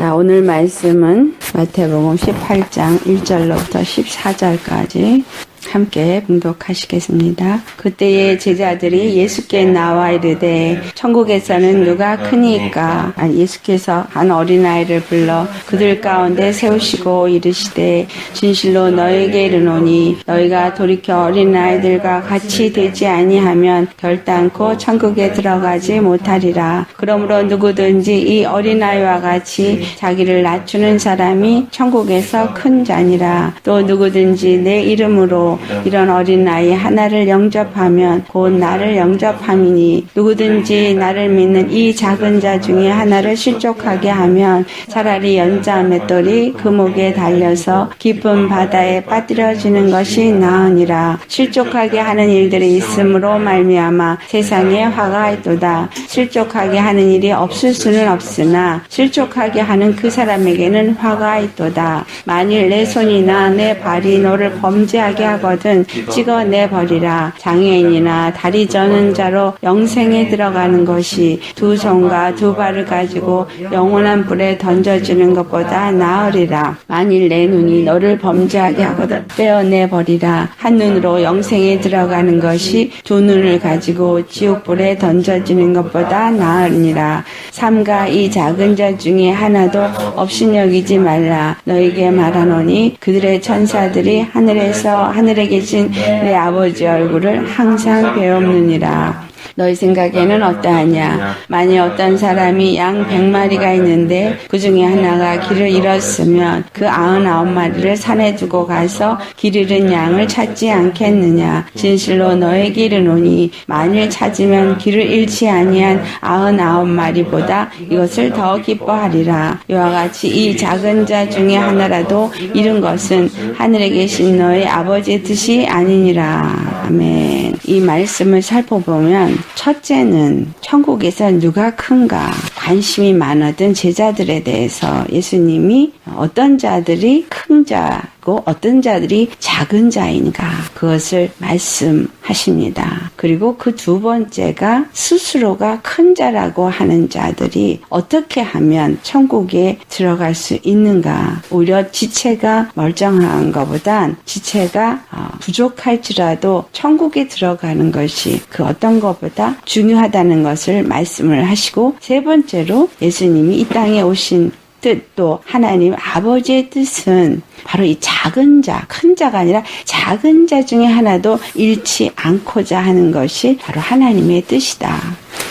자, 오늘 말씀은 마태복음 18장 1절로부터 14절까지 함께 봉독하시겠습니다. 그때의 제자들이 예수께 나와 이르되 천국에서는 누가 크니까? 아니, 예수께서 한 어린아이를 불러 그들 가운데 세우시고 이르시되 진실로 너에게 이르노니 너희가 돌이켜 어린아이들과 같이 되지 아니하면 결단코 천국에 들어가지 못하리라. 그러므로 누구든지 이 어린아이와 같이 자기를 낮추는 사람이 천국에서 큰 자니라. 또 누구든지 내 이름으로 이런 어린 아이 하나를 영접하면 곧 나를 영접함이니 누구든지 나를 믿는 이 작은 자 중에 하나를 실족하게 하면 차라리 연자 맷돌이 그 목에 달려서 깊은 바다에 빠뜨려지는 것이 나으니라. 실족하게 하는 일들이 있으므로 말미암아 세상에 화가 있도다. 실족하게 하는 일이 없을 수는 없으나 실족하게 하는 그 사람에게는 화가 있도다. 만일 내 손이나 내 발이 너를 범죄하게 하고 하거든 찍어내 버리라. 장애인이나 다리 저는 자로 영생에 들어가는 것이 두 손과 두 발을 가지고 영원한 불에 던져지는 것보다 나으리라. 만일 내 눈이 너를 범죄하게 하거든 빼어내 버리라. 한 눈으로 영생에 들어가는 것이 두 눈을 가지고 지옥 불에 던져지는 것보다 나으니라. 삼가 이 작은 자 중에 하나도 없이여기지 말라. 너에게 말하노니 그들의 천사들이 하늘에서 하늘에 하늘에 계신 내 아버지 얼굴을 항상 배우느니라. 너희 생각에는 어떠하냐? 만일 어떤 사람이 양 백마리가 있는데 그 중에 하나가 길을 잃었으면 그 아흔아홉 마리를 산에 두고 가서 길 잃은 양을 찾지 않겠느냐? 진실로 너에게 이르노니 만일 찾으면 길을 잃지 아니한 아흔아홉 마리보다 이것을 더 기뻐하리라. 이와 같이 이 작은 자 중에 하나라도 잃은 것은 하늘에 계신 너의 아버지의 뜻이 아니니라. 아멘. 이 말씀을 살펴보면 첫째는 천국에서 누가 큰가 관심이 많았던 제자들에 대해서 예수님이 어떤 자들이 큰 자고 어떤 자들이 작은 자인가 그것을 말씀하십니다. 그리고 그 두 번째가 스스로가 큰 자라고 하는 자들이 어떻게 하면 천국에 들어갈 수 있는가 오히려 지체가 멀쩡한 것보단 지체가 어, 부족할지라도 천국에 들어가는 것이 그 어떤 것보다 중요하다는 것을 말씀을 하시고 세 번째로 예수님이 이 땅에 오신 뜻도 하나님 아버지의 뜻은 바로 이 작은 자, 큰 자가 아니라 작은 자 중에 하나도 잃지 않고자 하는 것이 바로 하나님의 뜻이다.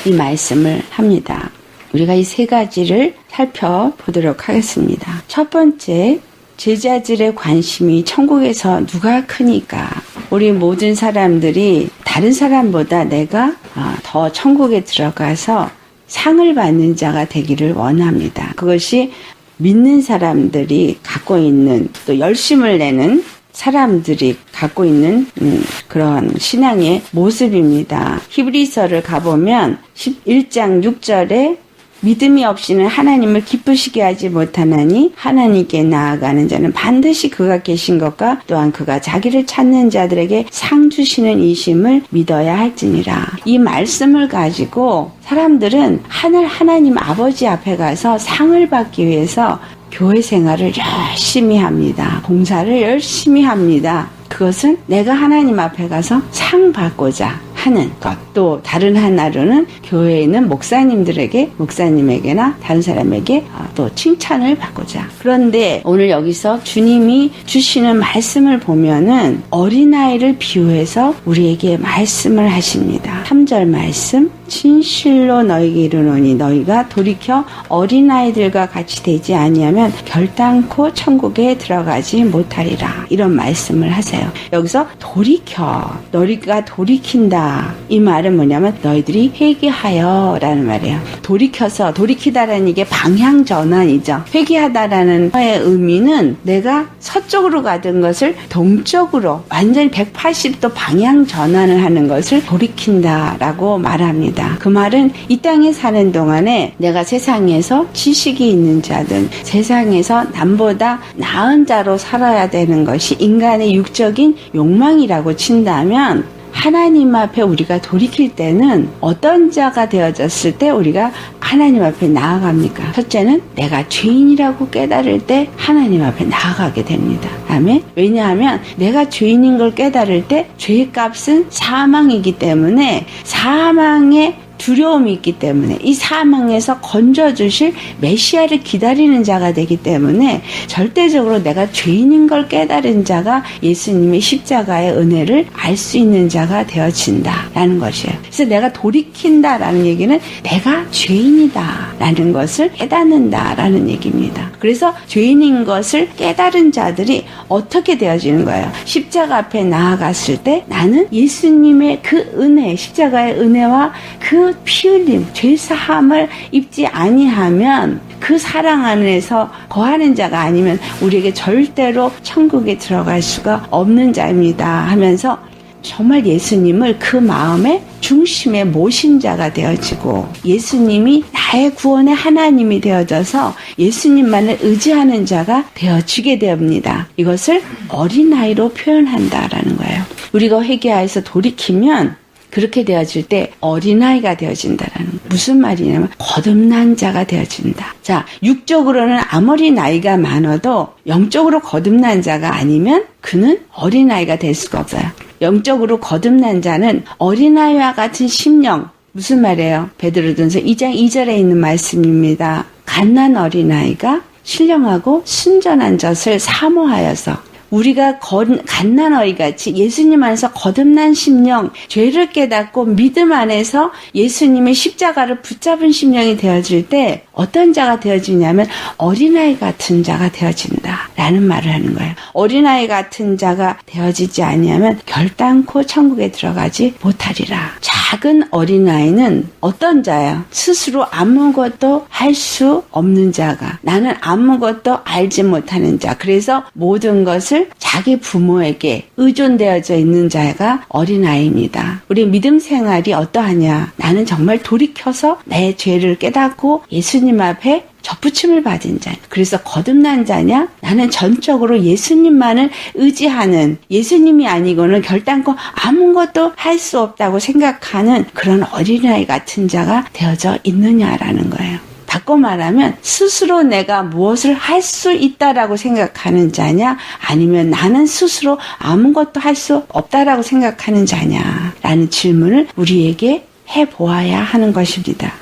이 말씀을 합니다. 우리가 이 세 가지를 살펴보도록 하겠습니다. 첫 번째, 제자들의 관심이 천국에서 누가 크니까 우리 모든 사람들이 다른 사람보다 내가 아, 더 천국에 들어가서 상을 받는 자가 되기를 원합니다. 그것이 믿는 사람들이 갖고 있는 또 열심을 내는 사람들이 갖고 있는 음, 그런 신앙의 모습입니다. 히브리서를 가보면 11장 6절에 믿음이 없이는 하나님을 기쁘시게 하지 못하나니 하나님께 나아가는 자는 반드시 그가 계신 것과 또한 그가 자기를 찾는 자들에게 상 주시는 이심을 믿어야 할지니라. 이 말씀을 가지고 사람들은 하늘 하나님 아버지 앞에 가서 상을 받기 위해서 교회 생활을 열심히 합니다. 봉사를 열심히 합니다. 그것은 내가 하나님 앞에 가서 상 받고자 하는 것. 또 다른 하나로는 교회에 있는 목사님들에게, 목사님에게나 다른 사람에게 아, 또 칭찬을 받고자. 그런데 오늘 여기서 주님이 주시는 말씀을 보면은 어린아이를 비유해서 우리에게 말씀을 하십니다. 3절 말씀. 진실로 너에게 이르노니 너희가 돌이켜 어린아이들과 같이 되지 아니하면 결단코 천국에 들어가지 못하리라. 이런 말씀을 하세요. 여기서 돌이켜. 너희가 돌이킨다. 이 말은 뭐냐면 너희들이 회개하여 라는 말이에요. 돌이켜서 돌이키다라는 이게 방향 전환이죠. 회개하다라는 의 의미는 내가 서쪽으로 가던 것을 동쪽으로 완전히 180도 방향 전환을 하는 것을 돌이킨다라고 말합니다. 그 말은 이 땅에 사는 동안에 내가 세상에서 지식이 있는 자든 세상에서 남보다 나은 자로 살아야 되는 것이 인간의 육적인 욕망이라고 친다면 하나님 앞에 우리가 돌이킬 때는 어떤 자가 되어졌을 때 우리가 하나님 앞에 나아갑니까? 첫째는 내가 죄인이라고 깨달을 때 하나님 앞에 나아가게 됩니다. 아멘. 왜냐하면 내가 죄인인 걸 깨달을 때 죄의 값은 사망이기 때문에 사망의 두려움이 있기 때문에 이 사망에서 건져주실 메시아를 기다리는 자가 되기 때문에 절대적으로 내가 죄인인 걸 깨달은 자가 예수님의 십자가의 은혜를 알 수 있는 자가 되어진다라는 것이에요. 그래서 내가 돌이킨다라는 얘기는 내가 죄인이다라는 것을 깨닫는다라는 얘기입니다. 그래서 죄인인 것을 깨달은 자들이 어떻게 되어지는 거예요? 십자가 앞에 나아갔을 때 나는 예수님의 그 은혜, 십자가의 은혜와 그피 흘림, 죄 사함을 입지 아니하면 그 사랑 안에서 거하는 자가 아니면 우리에게 절대로 천국에 들어갈 수가 없는 자입니다 하면서 정말 예수님을 그 마음의 중심에 모신 자가 되어지고 예수님이 나의 구원의 하나님이 되어져서 예수님만을 의지하는 자가 되어지게 됩니다. 이것을 어린아이로 표현한다라는 거예요. 우리가 회개하여서 돌이키면 그렇게 되어질 때 어린아이가 되어진다라는 무슨 말이냐면 거듭난 자가 되어진다. 자, 육적으로는 아무리 나이가 많아도 영적으로 거듭난 자가 아니면 그는 어린아이가 될 수가 없어요. 영적으로 거듭난 자는 어린아이와 같은 심령 무슨 말이에요? 베드로전서 2장 2절에 있는 말씀입니다. 갓난 어린아이가 신령하고 순전한 젖을 사모하여서 우리가 갓난어이 같이 예수님 안에서 거듭난 심령, 죄를 깨닫고 믿음 안에서 예수님의 십자가를 붙잡은 심령이 되어질 때 어떤 자가 되어지냐면 어린아이 같은 자가 되어진다. 라는 말을 하는 거예요. 어린아이 같은 자가 되어지지 아니하면 결단코 천국에 들어가지 못하리라. 작은 어린아이는 어떤 자야? 스스로 아무것도 할 수 없는 자가 나는 아무것도 알지 못하는 자. 그래서 모든 것을 자기 부모에게 의존되어져 있는 자가 어린아이입니다. 우리 믿음 생활이 어떠하냐? 나는 정말 돌이켜서 내 죄를 깨닫고 예수님 앞에 접붙임을 받은 자. 그래서 거듭난 자냐? 나는 전적으로 예수님만을 의지하는 예수님이 아니고는 결단코 아무것도 할 수 없다고 생각하는 그런 어린아이 같은 자가 되어져 있느냐라는 거예요. 바꿔 말하면 스스로 내가 무엇을 할 수 있다라고 생각하는 자냐 아니면 나는 스스로 아무것도 할 수 없다라고 생각하는 자냐라는 질문을 우리에게 해 보아야 하는 것입니다.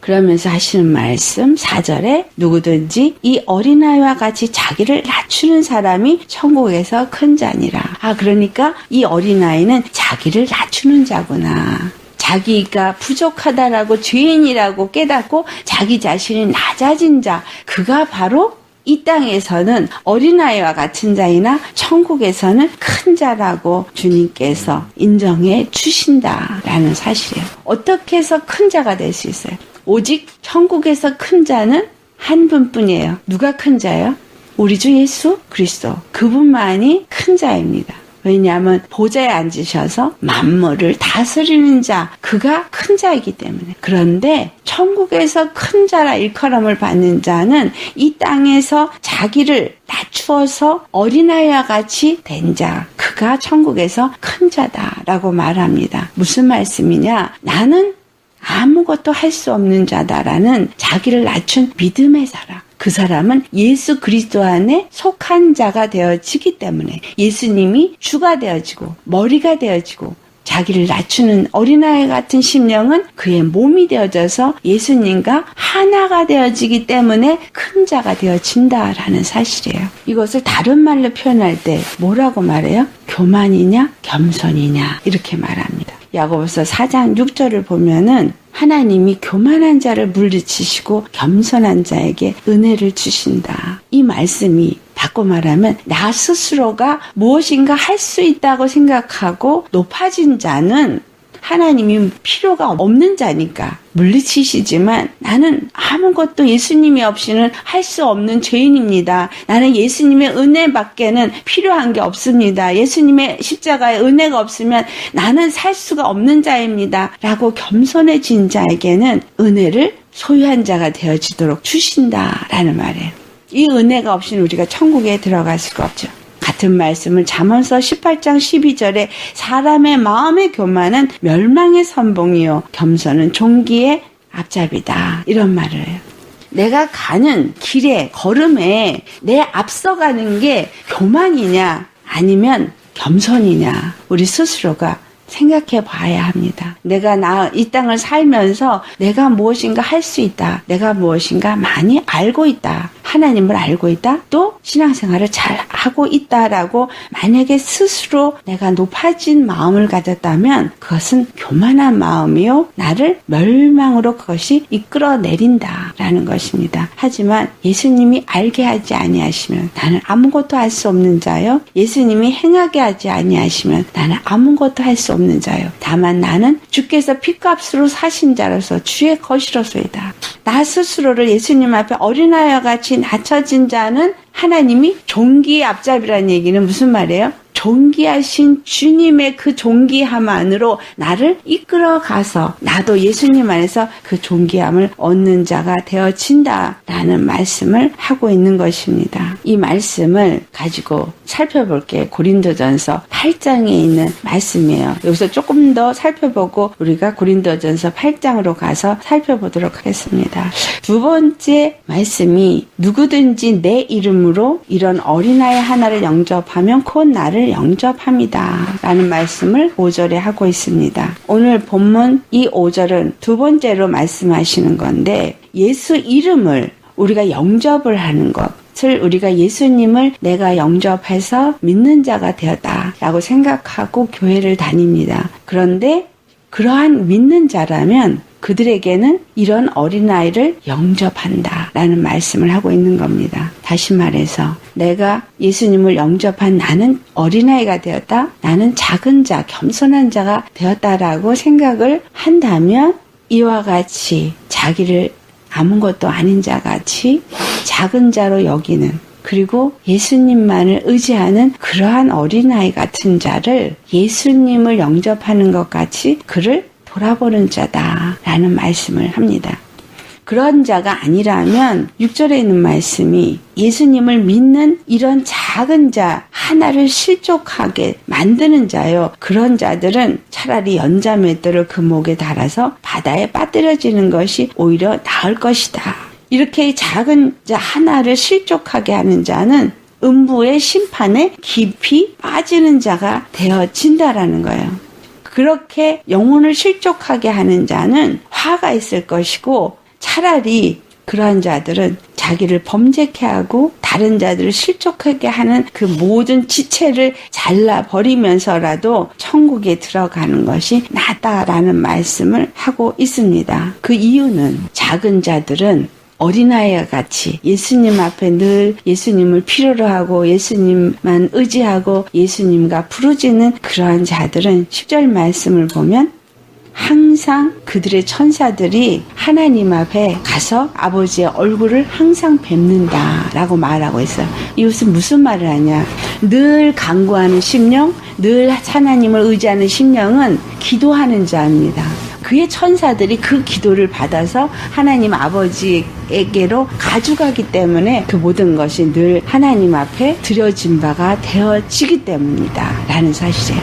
그러면서 하시는 말씀 4절에 누구든지 이 어린아이와 같이 자기를 낮추는 사람이 천국에서 큰 자니라. 아 그러니까 이 어린아이는 자기를 낮추는 자구나. 자기가 부족하다라고 죄인이라고 깨닫고 자기 자신이 낮아진 자, 그가 바로 이 땅에서는 어린아이와 같은 자이나 천국에서는 큰 자라고 주님께서 인정해 주신다라는 사실이에요. 어떻게 해서 큰 자가 될 수 있어요? 오직 천국에서 큰 자는 한 분뿐이에요. 누가 큰 자예요? 우리 주 예수 그리스도. 그분만이 큰 자입니다. 왜냐하면 보좌에 앉으셔서 만물을 다스리는 자, 그가 큰 자이기 때문에. 그런데 천국에서 큰 자라 일컬음을 받는 자는 이 땅에서 자기를 낮추어서 어린아이와 같이 된 자, 그가 천국에서 큰 자다라고 말합니다. 무슨 말씀이냐? 나는 아무것도 할 수 없는 자다라는 자기를 낮춘 믿음의 사람. 그 사람은 예수 그리스도 안에 속한 자가 되어지기 때문에 예수님이 주가 되어지고 머리가 되어지고 자기를 낮추는 어린아이 같은 심령은 그의 몸이 되어져서 예수님과 하나가 되어지기 때문에 큰 자가 되어진다라는 사실이에요. 이것을 다른 말로 표현할 때 뭐라고 말해요? 교만이냐, 겸손이냐 이렇게 말합니다. 야고보서 4장 6절을 보면은 하나님이 교만한 자를 물리치시고 겸손한 자에게 은혜를 주신다. 이 말씀이 바꿔 말하면 나 스스로가 무엇인가 할 수 있다고 생각하고 높아진 자는 하나님이 필요가 없는 자니까 물리치시지만 나는 아무것도 예수님이 없이는 할 수 없는 죄인입니다. 나는 예수님의 은혜 밖에는 필요한 게 없습니다. 예수님의 십자가의 은혜가 없으면 나는 살 수가 없는 자입니다. 라고 겸손해진 자에게는 은혜를 소유한 자가 되어지도록 주신다라는 말이에요. 이 은혜가 없이는 우리가 천국에 들어갈 수가 없죠. 같은 말씀을 잠언서 18장 12절에 사람의 마음의 교만은 멸망의 선봉이요 겸손은 종기의 앞잡이다. 이런 말을 해요. 내가 가는 길에 걸음에 내 앞서가는 게 교만이냐 아니면 겸손이냐 우리 스스로가 생각해 봐야 합니다. 내가 나 이 땅을 살면서 내가 무엇인가 할 수 있다. 내가 무엇인가 많이 알고 있다. 하나님을 알고 있다. 또 신앙생활을 잘 하고 있다라고 만약에 스스로 내가 높아진 마음을 가졌다면 그것은 교만한 마음이요. 나를 멸망으로 그것이 이끌어 내린다라는 것입니다. 하지만 예수님이 알게 하지 아니하시면 나는 아무것도 할 수 없는 자요. 예수님이 행하게 하지 아니하시면 나는 아무것도 할 수 없는 자요. 다만 나는 주께서 핏값으로 사신 자로서 주의 것이로소이다. 나 스스로를 예수님 앞에 어린아이와 같이 낮춰진 자는 하나님이 종기의 앞잡이라는 얘기는 무슨 말이에요? 존귀하신 주님의 그 존귀함 안으로 나를 이끌어 가서 나도 예수님 안에서 그 존귀함을 얻는 자가 되어진다라는 말씀을 하고 있는 것입니다. 이 말씀을 가지고 살펴볼 게 고린도전서 8장에 있는 말씀이에요. 여기서 조금 더 살펴보고 우리가 고린도전서 8장으로 가서 살펴보도록 하겠습니다. 두 번째 말씀이 누구든지 내 이름으로 이런 어린아이 하나를 영접하면 곧 나를 영접합니다. 라는 말씀을 5절에 하고 있습니다. 오늘 본문 이 5절은 두 번째로 말씀하시는 건데 예수 이름을 우리가 영접을 하는 것. 을 우리가 예수님을 내가 영접해서 믿는 자가 되었다라고 생각하고 교회를 다닙니다. 그런데 그러한 믿는 자라면 그들에게는 이런 어린아이를 영접한다. 라는 말씀을 하고 있는 겁니다. 다시 말해서 내가 예수님을 영접한 나는 어린아이가 되었다. 나는 작은 자, 겸손한 자가 되었다라고 생각을 한다면 이와 같이 자기를 아무것도 아닌 자 같이 작은 자로 여기는 그리고 예수님만을 의지하는 그러한 어린아이 같은 자를 예수님을 영접하는 것 같이 그를 돌아보는 자다 라는 말씀을 합니다. 그런 자가 아니라면 6절에 있는 말씀이 예수님을 믿는 이런 작은 자 하나를 실족하게 만드는 자요. 그런 자들은 차라리 연자맷돌을 그 목에 달아서 바다에 빠뜨려지는 것이 오히려 나을 것이다. 이렇게 작은 자 하나를 실족하게 하는 자는 음부의 심판에 깊이 빠지는 자가 되어진다라는 거예요. 그렇게 영혼을 실족하게 하는 자는 화가 있을 것이고 차라리 그러한 자들은 자기를 범죄케 하고 다른 자들을 실족하게 하는 그 모든 지체를 잘라 버리면서라도 천국에 들어가는 것이 낫다라는 말씀을 하고 있습니다. 그 이유는 작은 자들은 어린아이와 같이 예수님 앞에 늘 예수님을 필요로 하고 예수님만 의지하고 예수님과 부르짖는 그러한 자들은 10절 말씀을 보면 항상 그들의 천사들이 하나님 앞에 가서 아버지의 얼굴을 항상 뵙는다 라고 말하고 있어요. 이것은 무슨 말을 하냐? 늘 강구하는 심령, 늘 하나님을 의지하는 심령은 기도하는 자입니다. 그의 천사들이 그 기도를 받아서 하나님 아버지에게로 가져가기 때문에 그 모든 것이 늘 하나님 앞에 드려진 바가 되어지기 때문이다. 라는 사실이에요.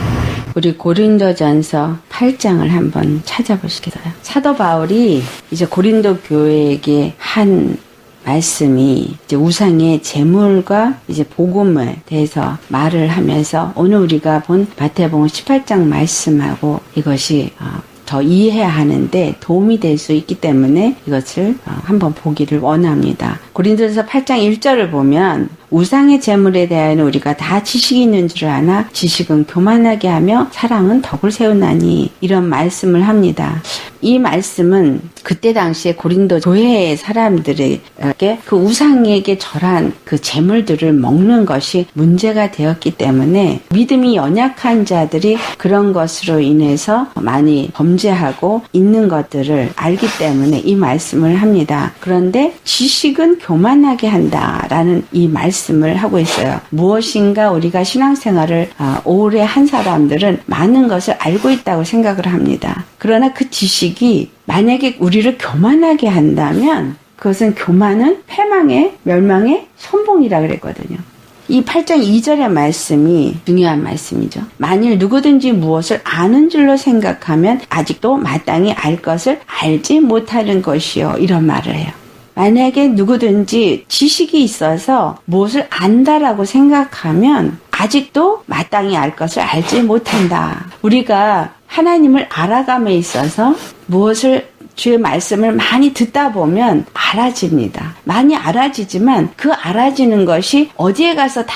우리 고린도전서 8장을 한번 찾아보시겠어요? 사도 바울이 이제 고린도 교회에게 한 말씀이 이제 우상의 재물과 이제 복음에 대해서 말을 하면서 오늘 우리가 본 마태복음 18장 말씀하고 이것이 어, 더 이해해야 하는데 도움이 될 수 있기 때문에 이것을 어, 한번 보기를 원합니다. 고린도서 8장 1절을 보면 우상의 재물에 대하여는 우리가 다 지식이 있는 줄 아나 지식은 교만하게 하며 사랑은 덕을 세우나니 이런 말씀을 합니다. 이 말씀은 그때 당시에 고린도 교회의 사람들에게 그 우상에게 절한 그 재물들을 먹는 것이 문제가 되었기 때문에 믿음이 연약한 자들이 그런 것으로 인해서 많이 범죄하고 있는 것들을 알기 때문에 이 말씀을 합니다. 그런데 지식은 교만하게 한다라는 이 말씀 을 하고 있어요. 무엇인가 우리가 신앙생활을 아, 오래 한 사람들은 많은 것을 알고 있다고 생각을 합니다. 그러나 그 지식이 만약에 우리를 교만하게 한다면 그것은 교만은 패망의 멸망의 선봉이라 그랬거든요. 이 8장 2절의 말씀이 중요한 말씀이죠. 만일 누구든지 무엇을 아는 줄로 생각하면 아직도 마땅히 알 것을 알지 못하는 것이요. 이런 말을 해요. 만약에 누구든지 지식이 있어서 무엇을 안다라고 생각하면 아직도 마땅히 알 것을 알지 못한다. 우리가 하나님을 알아감에 있어서 무엇을 주의 말씀을 많이 듣다 보면 알아집니다. 많이 알아지지만 그 알아지는 것이 어디에 가서 다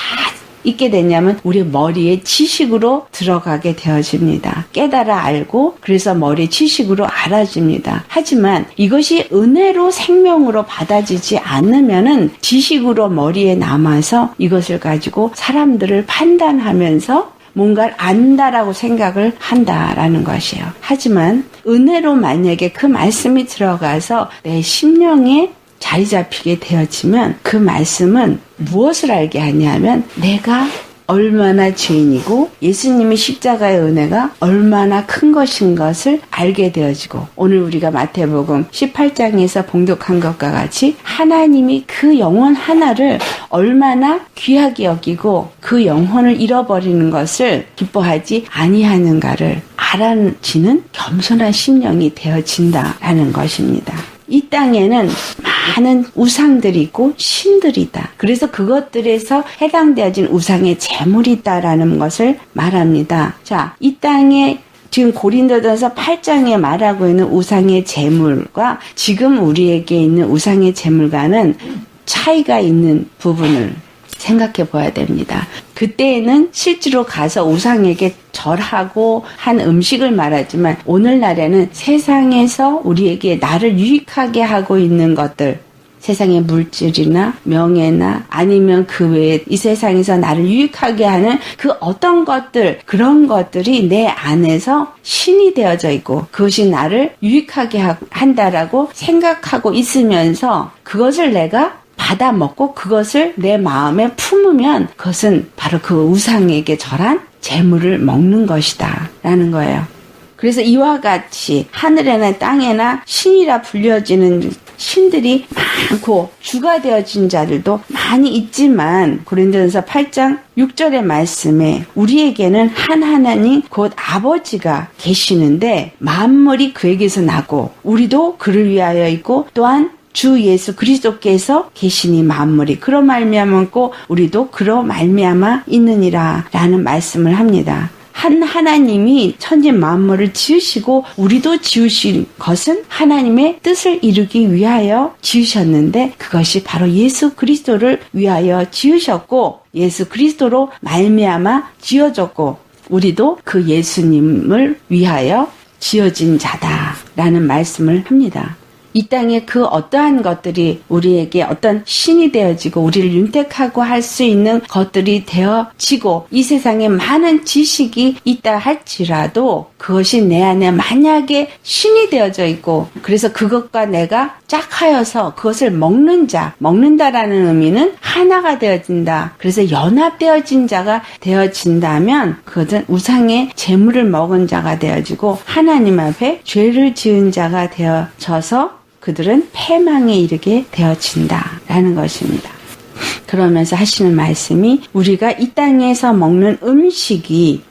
있게 되냐면 우리 머리에 지식으로 들어가게 되어집니다. 깨달아 알고 그래서 머리 지식으로 알아집니다. 하지만 이것이 은혜로 생명으로 받아지지 않으면은 지식으로 머리에 남아서 이것을 가지고 사람들을 판단하면서 뭔가를 안다라고 생각을 한다라는 것이에요. 하지만 은혜로 만약에 그 말씀이 들어가서 내 심령에 자리 잡히게 되어지면 그 말씀은 무엇을 알게 하냐면 내가 얼마나 죄인이고 예수님의 십자가의 은혜가 얼마나 큰 것인 것을 알게 되어지고 오늘 우리가 마태복음 18장에서 봉독한 것과 같이 하나님이 그 영혼 하나를 얼마나 귀하게 여기고 그 영혼을 잃어버리는 것을 기뻐하지 아니하는가를 알아지는 겸손한 심령이 되어진다라는 것입니다. 이 땅에는 많은 우상들이 있고 신들이다. 그래서 그것들에서 해당되어진 우상의 재물이 있다라는 것을 말합니다. 자, 이 땅에 지금 고린도전서 8장에 말하고 있는 우상의 재물과 지금 우리에게 있는 우상의 재물과는 차이가 있는 부분을 생각해 봐야 됩니다. 그때에는 실제로 가서 우상에게 절하고 한 음식을 말하지만 오늘날에는 세상에서 우리에게 나를 유익하게 하고 있는 것들 세상의 물질이나 명예나 아니면 그 외에 이 세상에서 나를 유익하게 하는 그 어떤 것들 그런 것들이 내 안에서 신이 되어져 있고 그것이 나를 유익하게 한다라고 생각하고 있으면서 그것을 내가 받아 먹고 그것을 내 마음에 품으면 그것은 바로 그 우상에게 절한 재물을 먹는 것이다. 라는 거예요. 그래서 이와 같이 하늘에나 땅에나 신이라 불려지는 신들이 많고 주가 되어진 자들도 많이 있지만 고린도전서 8장 6절의 말씀에 우리에게는 한 하나님 곧 아버지가 계시는데 만물이 그에게서 나고 우리도 그를 위하여 있고 또한 주 예수 그리스도께서 계시니 만물이 그러 말미암았고 우리도 그러 말미암아 있느니라라는 말씀을 합니다. 한 하나님이 천지 만물을 지으시고 우리도 지으신 것은 하나님의 뜻을 이루기 위하여 지으셨는데 그것이 바로 예수 그리스도를 위하여 지으셨고 예수 그리스도로 말미암아 지어졌고 우리도 그 예수님을 위하여 지어진 자다라는 말씀을 합니다. 이 땅에 그 어떠한 것들이 우리에게 어떤 신이 되어지고 우리를 윤택하고 할 수 있는 것들이 되어지고 이 세상에 많은 지식이 있다 할지라도 그것이 내 안에 만약에 신이 되어져 있고 그래서 그것과 내가 짝하여서 그것을 먹는 자, 먹는다라는 의미는 하나가 되어진다. 그래서 연합되어진 자가 되어진다면 그것은 우상의 재물을 먹은 자가 되어지고 하나님 앞에 죄를 지은 자가 되어져서 그들은 패망에 이르게 되어진다라는 것입니다. 그러면서 하시는 말씀이 우리가 이 땅에서 먹는 음식이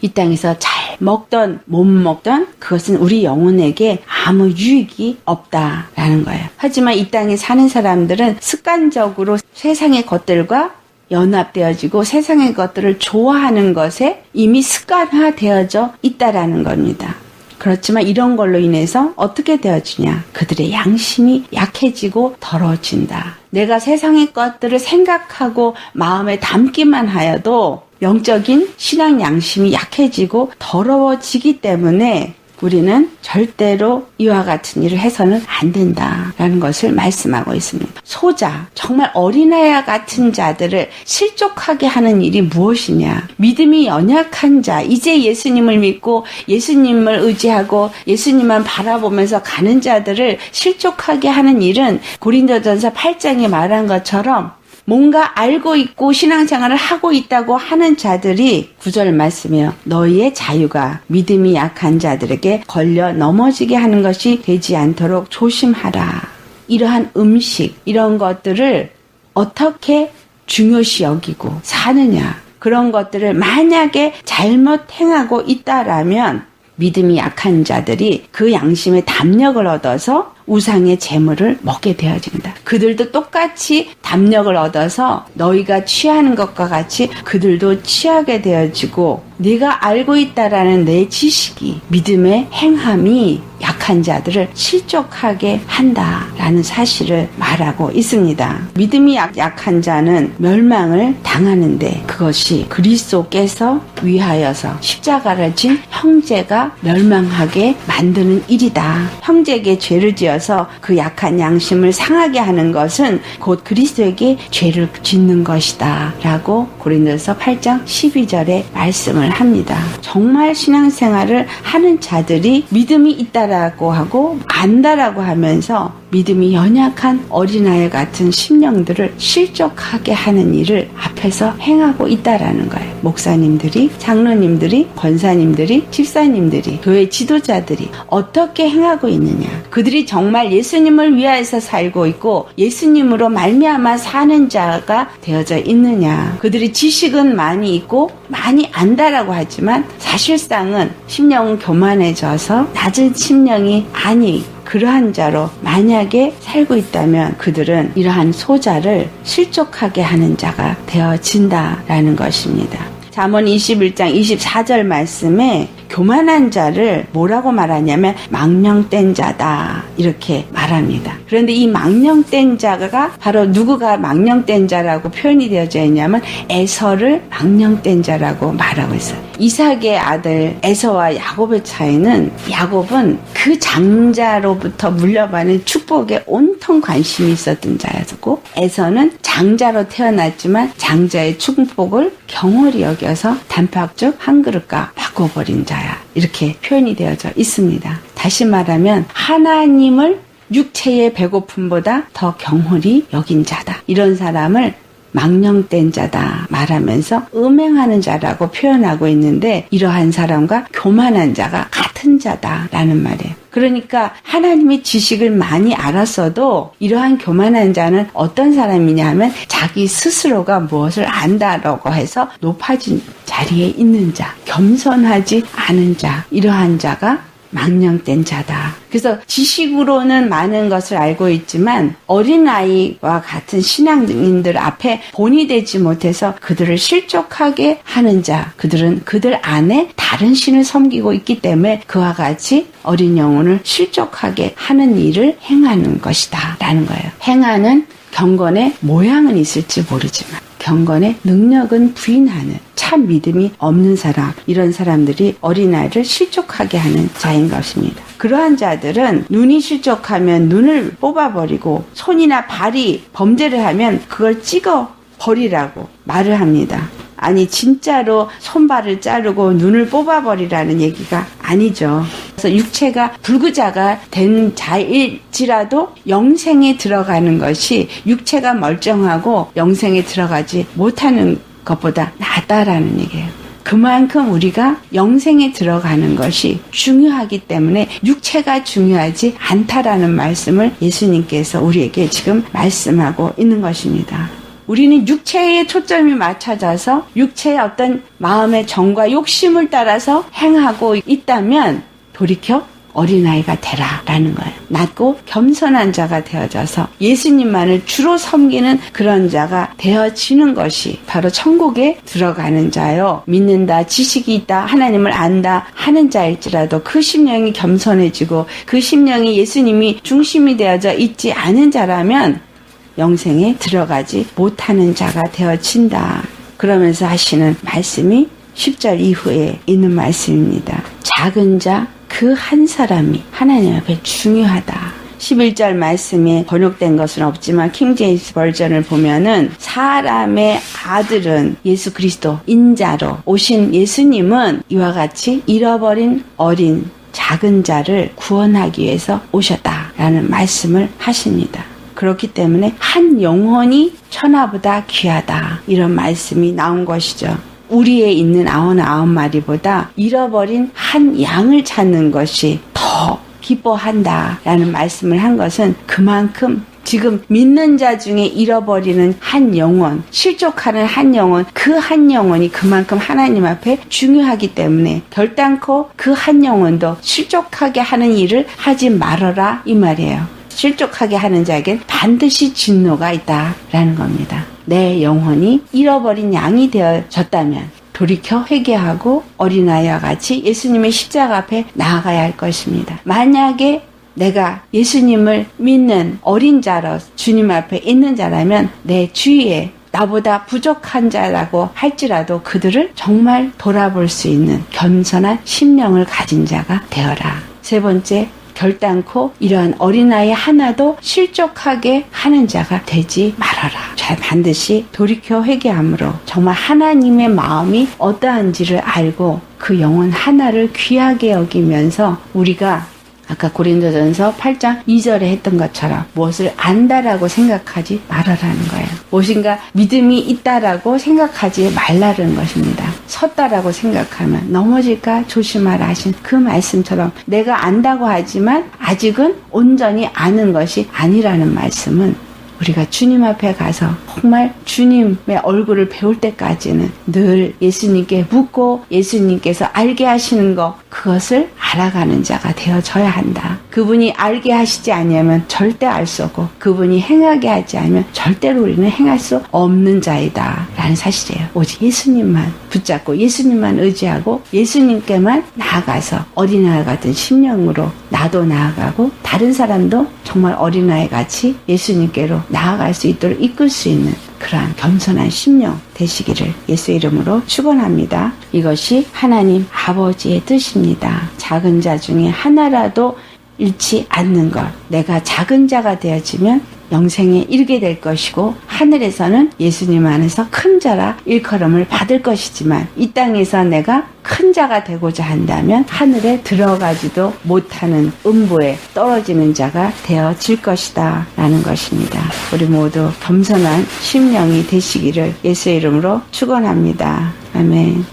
이 땅에서 잘 먹던 못 먹던 그것은 우리 영혼에게 아무 유익이 없다라는 거예요. 하지만 이 땅에 사는 사람들은 습관적으로 세상의 것들과 연합되어지고 세상의 것들을 좋아하는 것에 이미 습관화되어져 있다라는 겁니다. 그렇지만 이런 걸로 인해서 어떻게 되어지냐? 그들의 양심이 약해지고 더러워진다. 내가 세상의 것들을 생각하고 마음에 담기만 하여도 영적인 신앙 양심이 약해지고 더러워지기 때문에 우리는 절대로 이와 같은 일을 해서는 안 된다라는 것을 말씀하고 있습니다. 소자, 정말 어린아이 같은 자들을 실족하게 하는 일이 무엇이냐? 믿음이 연약한 자, 이제 예수님을 믿고 예수님을 의지하고 예수님만 바라보면서 가는 자들을 실족하게 하는 일은 고린도전서 8장에 말한 것처럼 뭔가 알고 있고 신앙생활을 하고 있다고 하는 자들이 구절 말씀이요. 너희의 자유가 믿음이 약한 자들에게 걸려 넘어지게 하는 것이 되지 않도록 조심하라. 이러한 음식, 이런 것들을 어떻게 중요시 여기고 사느냐. 그런 것들을 만약에 잘못 행하고 있다라면 믿음이 약한 자들이 그 양심의 담력을 얻어서 우상의 재물을 먹게 되어진다. 그들도 똑같이 담력을 얻어서 너희가 취하는 것과 같이 그들도 취하게 되어지고 네가 알고 있다라는 내 지식이 믿음의 행함이 약한 자들을 실족하게 한다라는 사실을 말하고 있습니다. 믿음이 약, 약한 자는 멸망을 당하는데 그것이 그리스도께서 위하여서 십자가를 진 형제가 멸망하게 만드는 일이다. 형제에게 죄를 지어 서 그 약한 양심을 상하게 하는 것은 곧 그리스도에게 죄를 짓는 것이다. 라고 고린도서 8장 12절에 말씀을 합니다. 정말 신앙생활을 하는 자들이 믿음이 있다라고 하고 안다라고 하면서 믿음이 연약한 어린아이 같은 심령들을 실족하게 하는 일을 앞에서 행하고 있다라는 거예요. 목사님들이, 장로님들이, 권사님들이, 집사님들이, 교회 지도자들이 어떻게 행하고 있느냐. 그들이 정말 예수님을 위하여서 살고 있고 예수님으로 말미암아 사는 자가 되어져 있느냐. 그들이 지식은 많이 있고 많이 안다라고 하지만 사실상은 심령은 교만해져서 낮은 심령이 아니 그러한 자로 만약에 살고 있다면 그들은 이러한 소자를 실족하게 하는 자가 되어진다라는 것입니다. 잠언 21장 24절 말씀에 교만한 자를 뭐라고 말하냐면 망령된 자다 이렇게 말합니다. 그런데 이 망령된 자가 바로 누구가 망령된 자라고 표현이 되어져 있냐면 에서를 망령된 자라고 말하고 있어요. 이삭의 아들 에서와 야곱의 차이는 야곱은 그 장자로부터 물려받은 축복에 온통 관심이 있었던 자였고 에서는 장자로 태어났지만 장자의 축복을 경홀히 여겨서 단팥죽 한 그릇과 바꿔버린 자. 자야. 이렇게 표현이 되어져 있습니다. 다시 말하면 하나님을 육체의 배고픔보다 더 경홀히 여긴 자다. 이런 사람을 망령된 자다 말하면서 음행하는 자라고 표현하고 있는데 이러한 사람과 교만한 자가 같은 자다라는 말이에요. 그러니까 하나님의 지식을 많이 알았어도 이러한 교만한 자는 어떤 사람이냐 하면 자기 스스로가 무엇을 안다라고 해서 높아진 자리에 있는 자, 겸손하지 않은 자, 이러한 자가 망령된 자다. 그래서 지식으로는 많은 것을 알고 있지만 어린아이와 같은 신앙인들 앞에 본이 되지 못해서 그들을 실족하게 하는 자, 그들은 그들 안에 다른 신을 섬기고 있기 때문에 그와 같이 어린 영혼을 실족하게 하는 일을 행하는 것이다. 라는 거예요. 행하는 경건의 모양은 있을지 모르지만 경건의 능력은 부인하는 참 믿음이 없는 사람 이런 사람들이 어린아이를 실족하게 하는 자인 것입니다. 그러한 자들은 눈이 실족하면 눈을 뽑아버리고 손이나 발이 범죄를 하면 그걸 찍어 버리라고 말을 합니다. 아니 진짜로 손발을 자르고 눈을 뽑아버리라는 얘기가 아니죠. 그래서 육체가 불구자가 된 자일지라도 영생에 들어가는 것이 육체가 멀쩡하고 영생에 들어가지 못하는 것보다 낫다라는 얘기예요. 그만큼 우리가 영생에 들어가는 것이 중요하기 때문에 육체가 중요하지 않다라는 말씀을 예수님께서 우리에게 지금 말씀하고 있는 것입니다. 우리는 육체에 초점이 맞춰져서 육체의 어떤 마음의 정과 욕심을 따라서 행하고 있다면 돌이켜 어린아이가 되라 라는 거예요. 낮고 겸손한 자가 되어져서 예수님만을 주로 섬기는 그런 자가 되어지는 것이 바로 천국에 들어가는 자요. 믿는다, 지식이 있다, 하나님을 안다 하는 자일지라도 그 심령이 겸손해지고 그 심령이 예수님이 중심이 되어져 있지 않은 자라면 영생에 들어가지 못하는 자가 되어진다. 그러면서 하시는 말씀이 10절 이후에 있는 말씀입니다. 작은 자 그 한 사람이 하나님 앞에 중요하다. 11절 말씀에 번역된 것은 없지만 킹제임스 버전을 보면은 사람의 아들은 예수 그리스도 인자로 오신 예수님은 이와 같이 잃어버린 어린 작은 자를 구원하기 위해서 오셨다라는 말씀을 하십니다. 그렇기 때문에 한 영혼이 천하보다 귀하다. 이런 말씀이 나온 것이죠. 우리에 있는 아흔 아홉 마리보다 잃어버린 한 양을 찾는 것이 더 기뻐한다. 라는 말씀을 한 것은 그만큼 지금 믿는 자 중에 잃어버리는 한 영혼, 실족하는 한 영혼, 그 한 영혼이 그만큼 하나님 앞에 중요하기 때문에 결단코 그 한 영혼도 실족하게 하는 일을 하지 말아라 이 말이에요. 실족하게 하는 자에겐 반드시 진노가 있다라는 겁니다. 내 영혼이 잃어버린 양이 되어졌다면 돌이켜 회개하고 어린아이와 같이 예수님의 십자가 앞에 나아가야 할 것입니다. 만약에 내가 예수님을 믿는 어린 자로 주님 앞에 있는 자라면 내 주위에 나보다 부족한 자라고 할지라도 그들을 정말 돌아볼 수 있는 겸손한 심령을 가진 자가 되어라. 세 번째, 결단코 이러한 어린아이 하나도 실족하게 하는 자가 되지 말아라. 잘 반드시 돌이켜 회개함으로 정말 하나님의 마음이 어떠한지를 알고 그 영혼 하나를 귀하게 여기면서 우리가 아까 고린도전서 8장 2절에 했던 것처럼 무엇을 안다라고 생각하지 말아라는 거예요. 무엇인가 믿음이 있다라고 생각하지 말라는 것입니다. 섰다라고 생각하면 넘어질까 조심하라 하신 그 말씀처럼 내가 안다고 하지만 아직은 온전히 아는 것이 아니라는 말씀은 우리가 주님 앞에 가서 정말 주님의 얼굴을 배울 때까지는 늘 예수님께 묻고 예수님께서 알게 하시는 것 그것을 알아가는 자가 되어져야 한다. 그분이 알게 하시지 않으면 절대 알 수 없고 그분이 행하게 하지 않으면 절대로 우리는 행할 수 없는 자이다. 라는 사실이에요. 오직 예수님만 붙잡고 예수님만 의지하고 예수님께만 나아가서 어린아이 같은 심령으로 나도 나아가고 다른 사람도 정말 어린아이 같이 예수님께로 나아갈 수 있도록 이끌 수 있는 그러한 겸손한 심령 되시기를 예수 이름으로 축원합니다. 이것이 하나님 아버지의 뜻입니다. 작은 자 중에 하나라도 잃지 않는 것. 내가 작은 자가 되어지면 영생에 이르게 될 것이고 하늘에서는 예수님 안에서 큰 자라 일컬음을 받을 것이지만 이 땅에서 내가 큰 자가 되고자 한다면 하늘에 들어가지도 못하는 음부에 떨어지는 자가 되어질 것이다 라는 것입니다. 우리 모두 겸손한 심령이 되시기를 예수의 이름으로 축원합니다. 아멘.